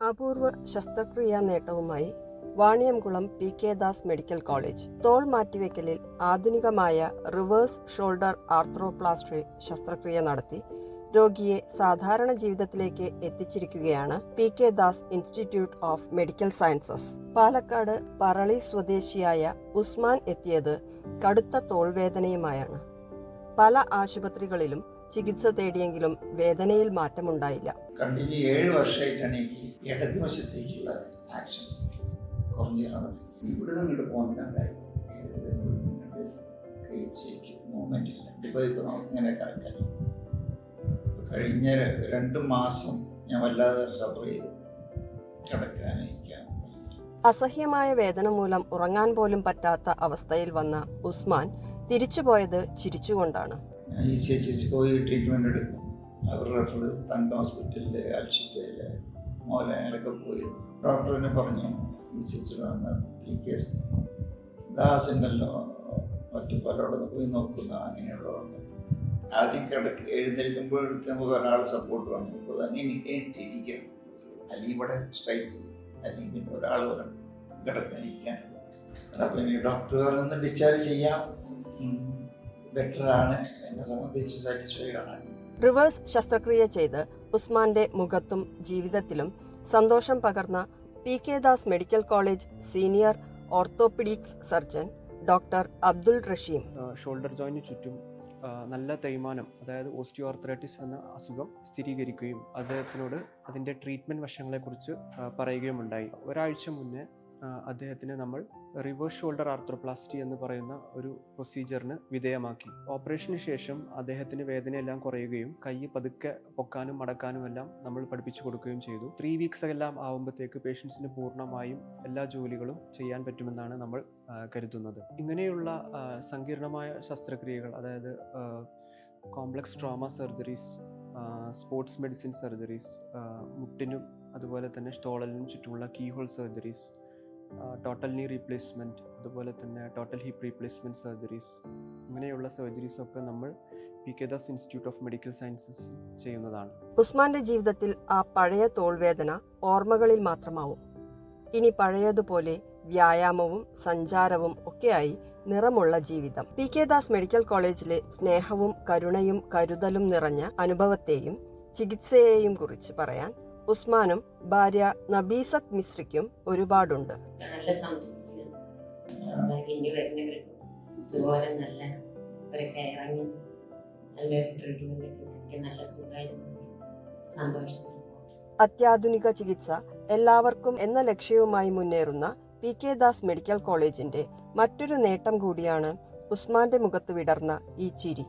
അപൂർവ ശസ്ത്രക്രിയാ നേട്ടവുമായി Vaniyamkulam P K Das medical college. തോൾ മാറ്റിവെക്കലിൽ ആധുനികമായ റിവേഴ്സ് ഷോൾഡർ ആർത്രോപ്ലാസ്ട്രി ശസ്ത്രക്രിയ നടത്തി രോഗിയെ സാധാരണ ജീവിതത്തിലേക്ക് എത്തിച്ചിരിക്കുകയാണ് P K Das institute of medical sciences. Palakkad Parali സ്വദേശിയായ ഉസ്മാൻ എത്തിയത് കടുത്ത തോൾവേദനയുമായാണ് പല ആശുപത്രികളിലും ചികിത്സ തേടിയെങ്കിലും വേദനയിൽ മാറ്റമുണ്ടായില്ല. കണ്ടിന്യൂ ഏഴ് വർഷമായിട്ടാണ് എനിക്ക് ഇടതുവശത്തേക്കുള്ള ആക്ഷൻസ് ഇവിടെ പോകുന്നുണ്ടായി മൂവ്മെന്റ് ഇല്ല. ഇപ്പോൾ ഇപ്പോൾ കഴിഞ്ഞ രണ്ട് മാസം ഞാൻ വല്ലാതെ സഫർ ചെയ്തു. അസഹ്യമായ വേദന മൂലം ഉറങ്ങാൻ പോലും പറ്റാത്ത അവസ്ഥയിൽ വന്ന ഉസ്മാൻ തിരിച്ചുപോയത് ചിരിച്ചുകൊണ്ടാണ്. ഇ സി എച്ച് എസ് പോയി ട്രീറ്റ്മെന്റ് എടുക്കും. അവർ റെഫർ തങ്ക ഹോസ്പിറ്റലിൽ അൽഷിറ്റയിൽ മോലയിലൊക്കെ പോയി. ഡോക്ടറിനെ പറഞ്ഞു ഇ സി എച്ച് വന്ന പി കെ എസ് മറ്റു ഉണ്ടല്ലോ ഒറ്റപ്പാലോടെ പോയി നോക്കുന്ന അങ്ങനെയുള്ളവർക്ക് ആദ്യം കിടക്ക് എഴുന്നേൽക്കുമ്പോൾ നമുക്ക് ഒരാൾ സപ്പോർട്ട് വേണം ഇപ്പോൾ അങ്ങനെ എണീറ്റിരിക്കാം അല്ലെങ്കിൽ ഇവിടെ സ്ട്രൈറ്റ് അല്ലെങ്കിൽ പിന്നെ ഒരാൾ വരണം കിടക്കാനിരിക്കാൻ. അപ്പോൾ ഇനി ഡോക്ടർ പറഞ്ഞ് ഡിസ്ചാർജ് ചെയ്യാം. ബെറ്റർ ആണ് എന്നെ സംബന്ധിച്ച് സാറ്റിസ്ഫൈഡ് ആണ്. റിവേഴ്സ് ശസ്ത്രക്രിയ ചെയ്ത് ഉസ്മാന്റെ മുഖത്തും ജീവിതത്തിലും സന്തോഷം പകർന്ന P K Das medical college senior orthopaedics surgeon doctor Abdul Rashim. Shoulder join ചുറ്റും നല്ല തേയ്മാനം അതായത് ഓസ്റ്റിയോആർത്രൈറ്റിസ് എന്ന അസുഖം സ്ഥിരീകരിക്കുകയും അദ്ദേഹത്തിനോട് അതിന്റെ ട്രീറ്റ്മെന്റ് വശങ്ങളെക്കുറിച്ച് പറയുകയും ഉണ്ടായി ഒരാഴ്ച മുന്നേ അദ്ദേഹത്തിന് നമ്മൾ റിവേഴ്സ് ഷോൾഡർ ആർത്രോപ്ലാസ്റ്റി എന്ന് പറയുന്ന ഒരു പ്രൊസീജിയറിന് വിധേയമാക്കി. ഓപ്പറേഷന് ശേഷം അദ്ദേഹത്തിന് വേദനയെല്ലാം കുറയുകയും കൈ പതുക്കെ പൊക്കാനും മടക്കാനും എല്ലാം നമ്മൾ പഠിപ്പിച്ചു കൊടുക്കുകയും ചെയ്തു. ത്രീ വീക്സ് എല്ലാം ആകുമ്പോഴത്തേക്ക് പേഷ്യൻസിന് പൂർണമായും എല്ലാ ജോലികളും ചെയ്യാൻ പറ്റുമെന്നാണ് നമ്മൾ കരുതുന്നത്. ഇങ്ങനെയുള്ള സങ്കീർണമായ ശസ്ത്രക്രിയകൾ അതായത് complex trauma surgeries sports medicine surgeries മുട്ടിനും അതുപോലെ തന്നെ സ്റ്റോളലിനും ചുറ്റുമുള്ള keyhole surgeries total knee replacement അതുപോലെ തന്നെ ടോട്ടൽ ഹിപ്പ് റീപ്ലേസ്മെന്റ് സർജറീസ് ഇങ്ങനെയുള്ള സർജറീസ് ഒക്കെ നമ്മൾ P K Das institute of medical sciences ചെയ്യുന്നതാണ്. ഉസ്മാന്റെ ജീവിതത്തിൽ ആ പഴയ തോൾവേദന ഓർമ്മകളിൽ മാത്രമാവും. ഇനി പഴയതുപോലെ വ്യായാമവും സഞ്ചാരവും ഒക്കെയായി നിറമുള്ള ജീവിതം. പി കെ ദാസ് മെഡിക്കൽ കോളേജിലെ സ്നേഹവും കരുണയും കരുതലും നിറഞ്ഞ അനുഭവത്തെയും ചികിത്സയെയും കുറിച്ച് പറയാൻ ഉസ്മാനും ഭാര്യ നബീസത്ത് മിശ്രയ്ക്കും ഒരുപാടുണ്ട്. നല്ല സംതൃപ്തിയാണ് ഇനി വരുന്നവർക്കും ഇതുപോലെ നല്ല ഒരു കെയറിങ് നല്ലൊരു ട്രീറ്റ്മെന്റ് ഒക്കെ നല്ല സുഖമായിരുന്നു. സന്തോഷത്തിൽ അത്യാധുനിക ചികിത്സ എല്ലാവർക്കും എന്ന ലക്ഷ്യവുമായി മുന്നേറുന്ന പി കെ ദാസ് മെഡിക്കൽ കോളേജിന്റെ മറ്റൊരു നേട്ടം കൂടിയാണ് ഉസ്മാന്റെ മുഖത്ത് വിടർന്ന ഈ ചിരി.